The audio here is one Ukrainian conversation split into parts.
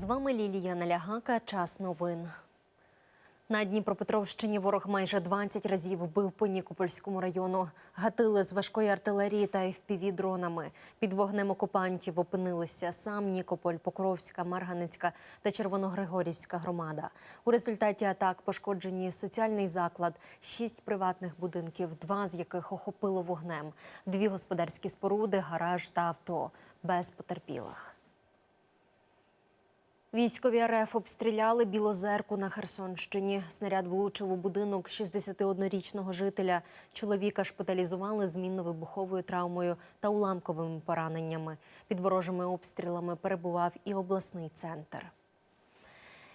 З вами Лілія Налягака. Час новин. На Дніпропетровщині ворог майже 20 разів бив по Нікопольському району. Гатили з важкої артилерії та FPV-дронами. Під вогнем окупантів опинилися сам Нікополь, Покровська, Марганецька та Червоногригорівська громада. У результаті атак пошкоджені соціальний заклад, шість приватних будинків, два з яких охопило вогнем, дві господарські споруди, гараж та авто без потерпілих. Військові РФ обстріляли Білозерку на Херсонщині. Снаряд влучив у будинок 61-річного жителя. Чоловіка шпиталізували з мінно-вибуховою травмою та уламковими пораненнями. Під ворожими обстрілами перебував і обласний центр.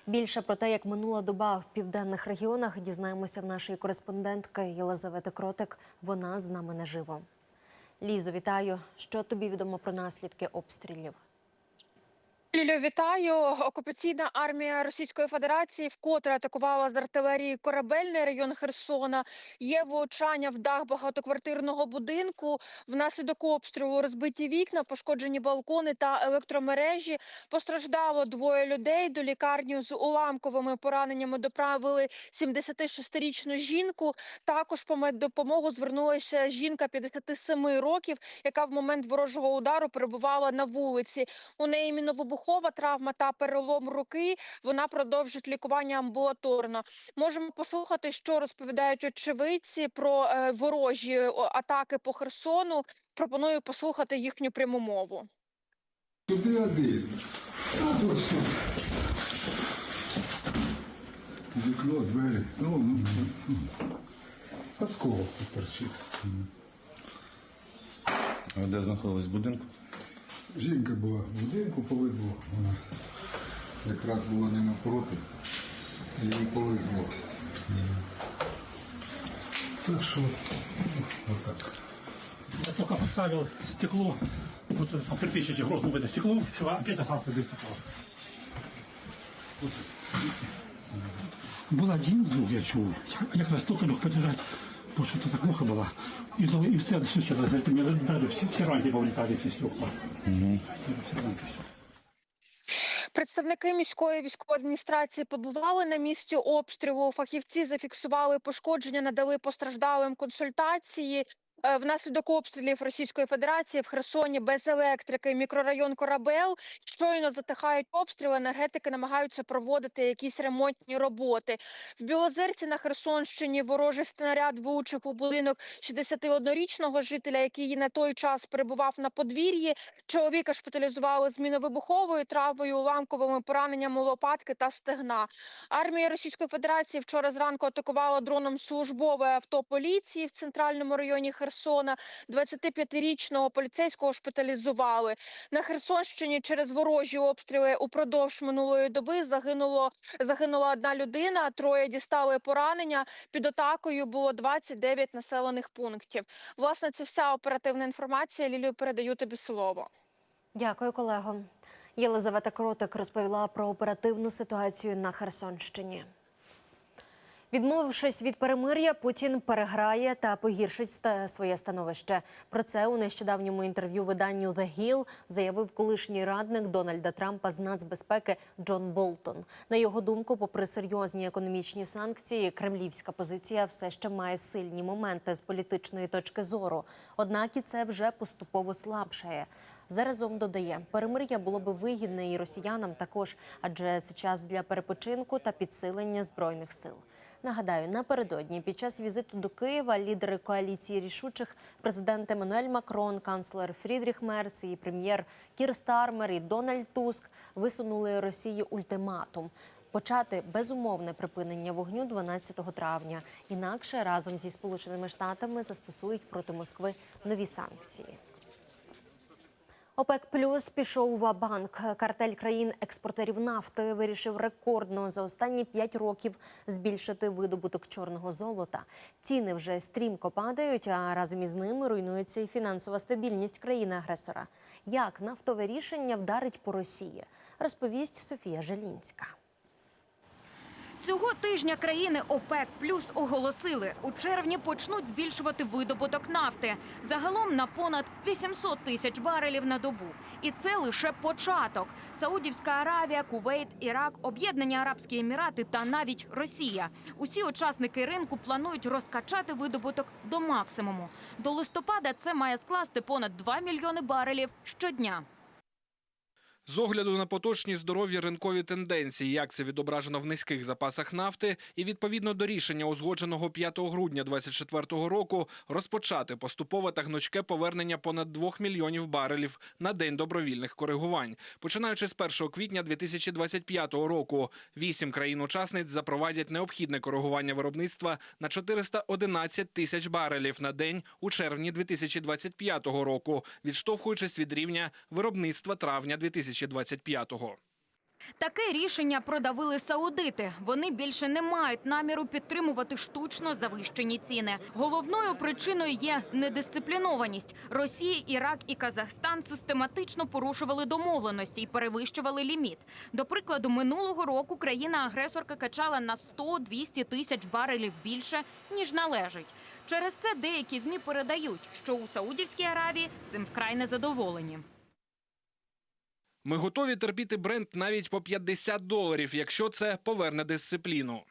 Більше про те, як минула доба в південних регіонах, дізнаємося в нашої кореспондентки Єлизавети Кротик. Вона з нами наживо. Лізо, вітаю. Що тобі відомо про наслідки обстрілів? Лілю, вітаю. Окупаційна армія Російської Федерації вкотре атакувала з артилерії корабельний район Херсона. Є влучання в дах багатоквартирного будинку. Внаслідок обстрілу розбиті вікна, пошкоджені балкони та електромережі. Постраждало двоє людей. До лікарні з уламковими пораненнями доправили 76-річну жінку. Також по меддопомогу звернулася жінка 57 років, яка в момент ворожого удару перебувала на вулиці. У неї міновибухова травма та перелом руки. Вона продовжить лікування амбулаторно. Можемо послухати, що розповідають очевидці про е, ворожі атаки по Херсону. Пропоную послухати їхню пряму мову. Туди один. А то. Вікно, двері. Ну, ну, ну. Осколок тут торчить. А де знаходились будинку? Жінка була в будинку, повезло. Вона якраз була не напроти. Її повезло. Так що, ну, отак. Я только поставил стекло, вот это сам кирпичики грохнул в это стекло, все, опять остался без стекла. Был один звук, я чул. Я как раз только лег подержать, потому то так муха була. І то- і все, все, все, мені дали, всі, всі ранки повлітали, всі все стекла. Представники міської військової адміністрації побували на місці обстрілу. Фахівці зафіксували пошкодження, надали постраждалим консультації. Е, Внаслідок обстрілів Російської Федерації в Херсоні без електрики, мікрорайон Корабел. Щойно затихають обстріли. Енергетики намагаються проводити якісь ремонтні роботи. В Білозерці на Херсонщині ворожий снаряд влучив у будинок 61-річного жителя, який на той час перебував на подвір'ї. Чоловіка шпиталізували з міновибуховою травмою, уламковими пораненнями лопатки та стегна. Армія Російської Федерації вчора зранку атакувала дроном службове авто поліції в центральному районі Херсона. 25-річного поліцейського шпиталізували. На Херсонщині через ворожі обстріли упродовж минулої доби загинуло загинула одна людина, троє дістали поранення. Під атакою було 29 населених пунктів. Власне, це вся оперативна інформація. Лілію передаю тобі слово. Дякую, колего. Єлизавета Кротик розповіла про оперативну ситуацію на Херсонщині. Відмовившись від перемир'я, Путін переграє та погіршить своє становище. Про це у нещодавньому інтерв'ю виданню The Hill заявив колишній радник Дональда Трампа з нацбезпеки Джон Болтон. На його думку, попри серйозні економічні санкції, кремлівська позиція все ще має сильні моменти з політичної точки зору. Однак і це вже поступово слабшає. Заразом додає, перемир'я було би вигідне і росіянам також, адже це час для перепочинку та підсилення збройних сил. Нагадаю, напередодні під час візиту до Києва лідери коаліції рішучих президент Еммануель Макрон, канцлер Фрідріх Мерц і прем'єр Кір Стармер і Дональд Туск висунули Росії ультиматум. Почати безумовне припинення вогню 12 травня. Інакше разом зі Сполученими Штатами застосують проти Москви нові санкції. ОПЕК Плюс пішов в банк. Картель країн-експортерів нафти вирішив рекордно за останні 5 років збільшити видобуток чорного золота. Ціни вже стрімко падають, а разом із ними руйнується і фінансова стабільність країни-агресора. Як нафтове рішення вдарить по Росії, розповість Софія Желінська. Цього тижня країни ОПЕК плюс оголосили, у червні почнуть збільшувати видобуток нафти загалом на понад 800 тисяч барелів на добу. І це лише початок. Саудівська Аравія, Кувейт, Ірак, Об'єднані Арабські Емірати та навіть Росія. Усі учасники ринку планують розкачати видобуток до максимуму. До листопада це має скласти понад 2 мільйони барелів щодня. З огляду на поточні здоров'я ринкові тенденції, як це відображено в низьких запасах нафти, і відповідно до рішення, узгодженого 5 грудня 2024 року, розпочати поступове та гнучке повернення понад 2 мільйонів барелів на день добровільних коригувань. Починаючи з 1 квітня 2025 року, вісім країн-учасниць запровадять необхідне коригування виробництва на 411 тисяч барелів на день у червні 2025 року, відштовхуючись від рівня виробництва травня 2025 Таке рішення продавили саудити. Вони більше не мають наміру підтримувати штучно завищені ціни. Головною причиною є недисциплінованість. Росія, Ірак і Казахстан систематично порушували домовленості і перевищували ліміт. До прикладу, минулого року країна-агресорка качала на 100-200 тисяч барелів більше ніж належить. Через це деякі змі передають, що у Саудівській Аравії цим вкрай незадоволені. Ми готові терпіти бренд навіть по 50 доларів, якщо це поверне дисципліну.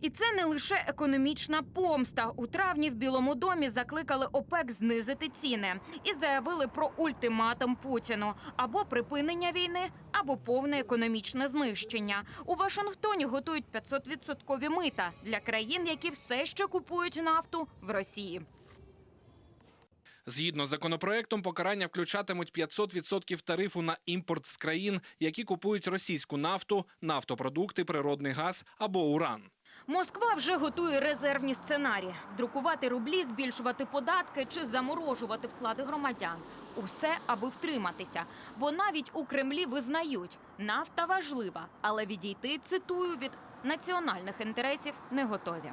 І це не лише економічна помста. У травні в Білому домі закликали ОПЕК знизити ціни і заявили про ультиматум Путіну або припинення війни, або повне економічне знищення. У Вашингтоні готують 500-відсоткові мита для країн, які все ще купують нафту в Росії. Згідно з законопроектом, покарання включатимуть 500% тарифу на імпорт з країн, які купують російську нафту, нафтопродукти, природний газ або уран. Москва вже готує резервні сценарії: друкувати рублі, збільшувати податки чи заморожувати вклади громадян. Усе аби втриматися. Бо навіть у Кремлі визнають, нафта важлива, але відійти цитую від національних інтересів не готові.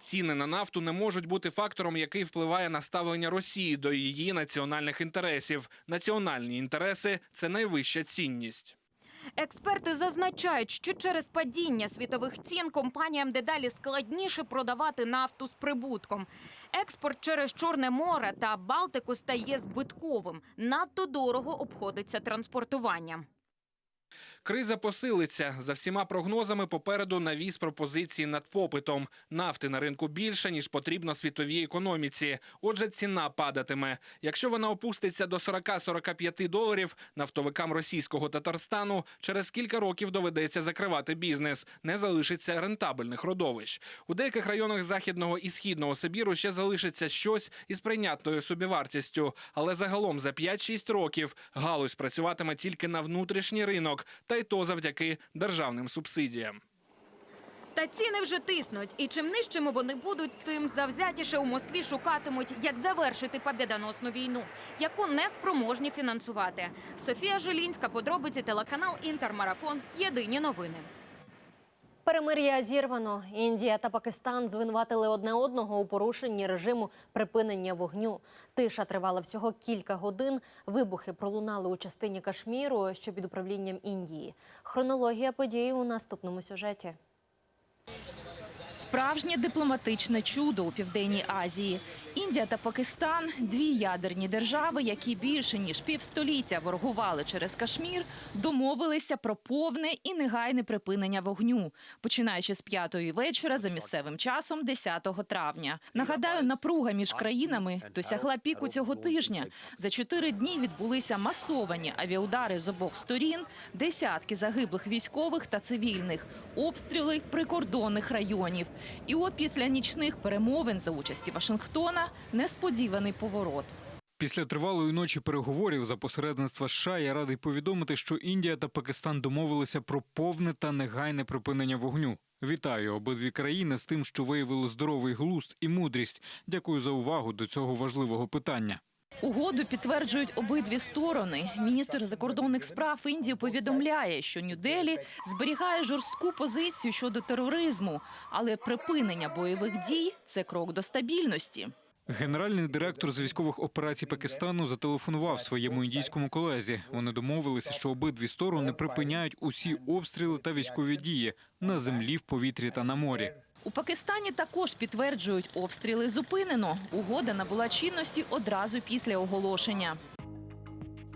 Ціни на нафту не можуть бути фактором, який впливає на ставлення Росії до її національних інтересів. Національні інтереси це найвища цінність. Експерти зазначають, що через падіння світових цін компаніям дедалі складніше продавати нафту з прибутком. Експорт через Чорне море та Балтику стає збитковим. Надто дорого обходиться транспортування. Криза посилиться за всіма прогнозами. Попереду навіс пропозиції над попитом. Нафти на ринку більше ніж потрібно світовій економіці. Отже, ціна падатиме. Якщо вона опуститься до 40-45 доларів, нафтовикам російського Татарстану через кілька років доведеться закривати бізнес. Не залишиться рентабельних родовищ. У деяких районах західного і східного Сибіру ще залишиться щось із прийнятною собівартістю. Але загалом за 5-6 років галузь працюватиме тільки на внутрішній ринок, та й то завдяки державним субсидіям. Та ціни вже тиснуть. І чим нижчими вони будуть, тим завзятіше у Москві шукатимуть, як завершити побєдоносну війну, яку не спроможні фінансувати. Софія Жилінська, подробиці телеканал Інтермарафон. Єдині новини. Перемир'я зірвано. Індія та Пакистан звинуватили одне одного у порушенні режиму припинення вогню. Тиша тривала всього кілька годин. Вибухи пролунали у частині Кашміру, що під управлінням Індії. Хронологія подій у наступному сюжеті. Справжнє дипломатичне чудо у південній Азії. Індія та Пакистан дві ядерні держави, які більше ніж півстоліття ворогували через Кашмір, домовилися про повне і негайне припинення вогню, починаючи з п'ятої вечора за місцевим часом, 10 травня. Нагадаю, напруга між країнами досягла піку цього тижня. За чотири дні відбулися масовані авіаудари з обох сторін, десятки загиблих військових та цивільних, обстріли прикордонних районів. І от після нічних перемовин за участі Вашингтона несподіваний поворот. Після тривалої ночі переговорів за посередництва США я радий повідомити, що Індія та Пакистан домовилися про повне та негайне припинення вогню. Вітаю обидві країни з тим, що виявили здоровий глузд і мудрість. Дякую за увагу до цього важливого питання. Угоду підтверджують обидві сторони. Міністр закордонних справ Індії повідомляє, що Нью-Делі зберігає жорстку позицію щодо тероризму, але припинення бойових дій це крок до стабільності. Генеральний директор з військових операцій Пакистану зателефонував своєму індійському колезі. Вони домовилися, що обидві сторони припиняють усі обстріли та військові дії на землі, в повітрі та на морі. У Пакистані також підтверджують, обстріли зупинено. Угода набула чинності одразу після оголошення.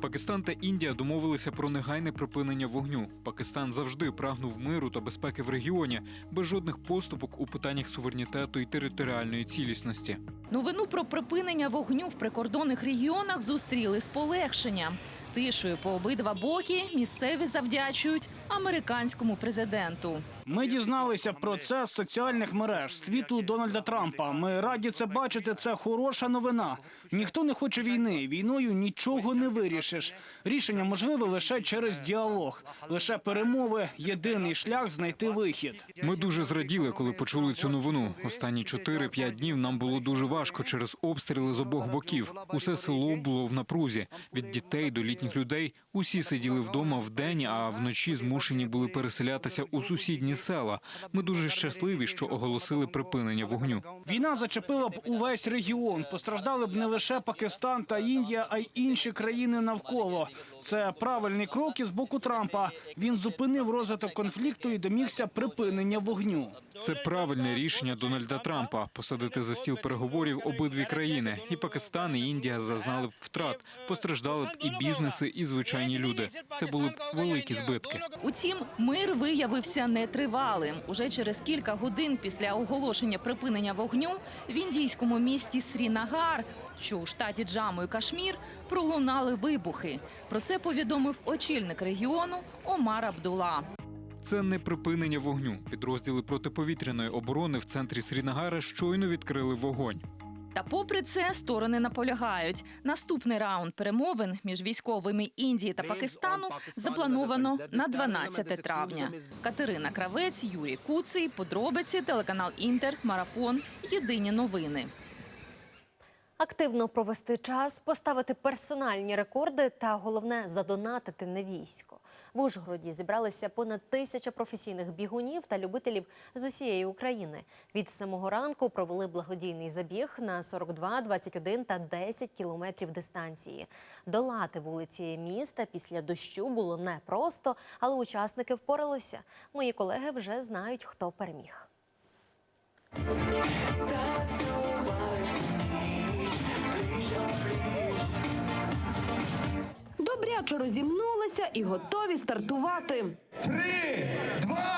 Пакистан та Індія домовилися про негайне припинення вогню. Пакистан завжди прагнув миру та безпеки в регіоні, без жодних поступок у питаннях суверенітету і територіальної цілісності. Новину про припинення вогню в прикордонних регіонах зустріли з полегшенням. Тишою по обидва боки місцеві завдячують американському президенту. Ми дізналися про це з соціальних мереж з твіту Дональда Трампа. Ми раді це бачити. Це хороша новина. Ніхто не хоче війни. Війною нічого не вирішиш. Рішення можливе лише через діалог, лише перемови. Єдиний шлях знайти вихід. Ми дуже зраділи, коли почули цю новину. Останні 4-5 днів нам було дуже важко через обстріли з обох боків. Усе село було в напрузі. Від дітей до літніх людей усі сиділи вдома вдень, а вночі змушені були переселятися у сусідні села. Ми дуже щасливі, що оголосили припинення вогню. Війна зачепила б увесь регіон. Постраждали б не лише Пакистан та Індія, а й інші країни навколо. Це правильний крок із боку Трампа. Він зупинив розвиток конфлікту і домігся припинення вогню. Це правильне рішення Дональда Трампа посадити за стіл переговорів обидві країни. І Пакистан, і Індія зазнали б втрат. Постраждали б і бізнеси, і звичайні люди. Це були б великі збитки. Утім, мир виявився нетривалим. Уже через кілька годин після оголошення припинення вогню в індійському місті Срінагар, що у штаті Джаму і Кашмір, пролунали вибухи. Про це повідомив очільник регіону Омар Абдула. Це не припинення вогню. Підрозділи протиповітряної оборони в центрі Срінагара щойно відкрили вогонь. Та попри це сторони наполягають. Наступний раунд перемовин між військовими Індії та Пакистану заплановано на 12 травня. Катерина Кравець, Юрій Куций, подробиці, телеканал Інтер, Марафон. Єдині новини. Активно провести час, поставити персональні рекорди та головне задонатити на військо. В Ужгороді зібралися понад тисяча професійних бігунів та любителів з усієї України. Від самого ранку провели благодійний забіг на 42, 21 та 10 кілометрів дистанції. Долати вулиці міста після дощу було непросто, але учасники впоралися. Мої колеги вже знають, хто переміг. Добряче розімнулися і готові стартувати. Кілька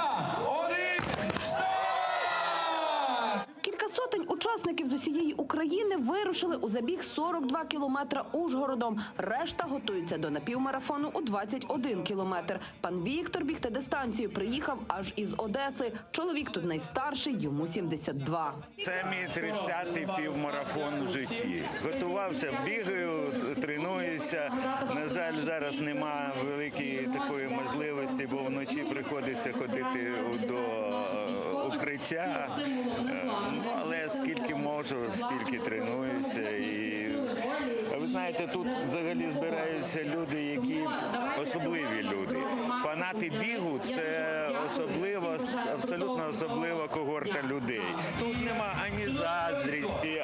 учасників з усієї України вирушили у забіг 42 кілометра Ужгородом. Решта готуються до напівмарафону у 21 кілометр. Пан Віктор бігти дистанцію приїхав аж із Одеси. Чоловік тут найстарший, йому 72. Це мій 30-й півмарафон в житті. Готувався, бігаю, тренуюся. На жаль, зараз нема великої такої можливості, бо вночі приходиться ходити до е, укриття. Е, але скільки можу, стільки тренуюся. І ви знаєте, тут взагалі збираються люди, які особливі люди. Фанати бігу це особлива, абсолютно особлива когорта людей. Тут нема ані заздрісті,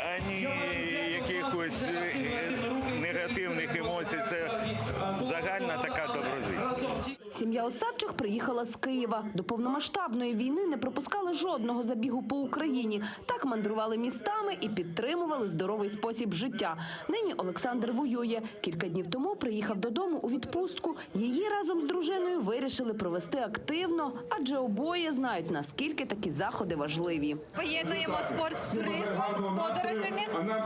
Сім'я Осадчих приїхала з Києва. До повномасштабної війни не пропускали жодного забігу по Україні. Так мандрували містами і підтримували здоровий спосіб життя. Нині Олександр воює. Кілька днів тому приїхав додому у відпустку. Її разом з дружиною вирішили провести активно, адже обоє знають наскільки такі заходи важливі. Поєднуємо спорт з туризмом, з подорожами.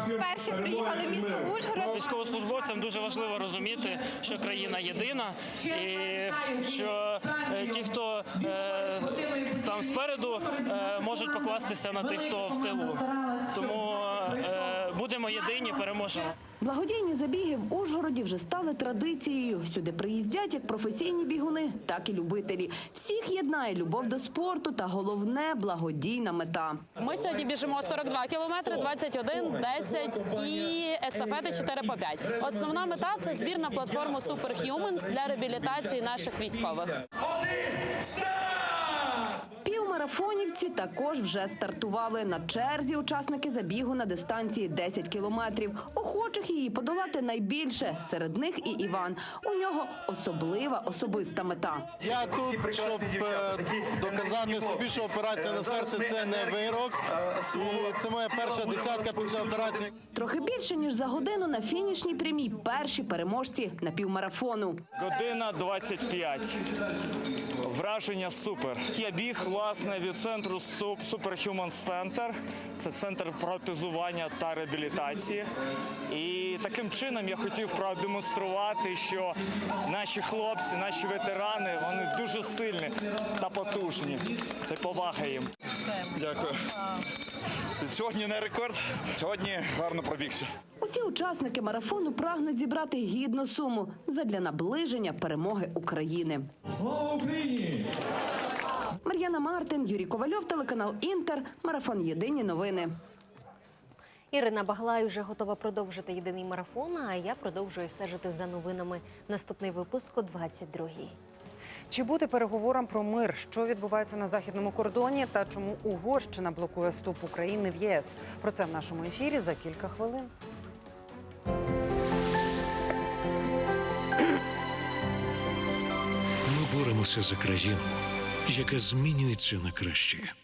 Вперше приїхали в місто Ужгород. Військовослужбовцям дуже важливо розуміти, що країна єдина, і що е, ті, хто е, там спереду, е, можуть покластися на тих, хто в тилу. Тому будемо єдині, переможемо. Благодійні забіги в Ужгороді вже стали традицією. Сюди приїздять як професійні бігуни, так і любителі. Всіх єднає любов до спорту та головне благодійна мета. Ми сьогодні біжимо 42 кілометри, 21, 10 і естафети 4 по 5. Основна мета це збір на платформу Superhumans для реабілітації наших військових. Марафонівці також вже стартували. На черзі учасники забігу на дистанції 10 кілометрів. Охочих її подолати найбільше. Серед них і Іван. У нього особлива особиста мета. Я тут, щоб е, доказати собі, що операція на серце це не вирок. І це моя перша десятка після операції. Трохи більше ніж за годину на фінішній прямій перші переможці напівмарафону. Година 25. Враження супер. Я біг власне від центру Superhuman Center. Це центр протезування та реабілітації. І таким чином я хотів продемонструвати, що наші хлопці, наші ветерани, вони дуже сильні та потужні. Це повага їм. Дякую. Сьогодні не рекорд, сьогодні гарно пробігся. Усі учасники марафону прагнуть зібрати гідну суму задля наближення перемоги України. Слава Україні! Мар'яна Мартин, Юрій Ковальов, телеканал Інтер. Марафон Єдині новини. Ірина Баглай вже готова продовжити єдиний марафон. А я продовжую стежити за новинами. Наступний випуск о 22-й. Чи бути переговорам про мир, що відбувається на західному кордоні, та чому Угорщина блокує вступ України в ЄС? Про це в нашому ефірі за кілька хвилин. Ми боремося за країну, яка змінюється на краще.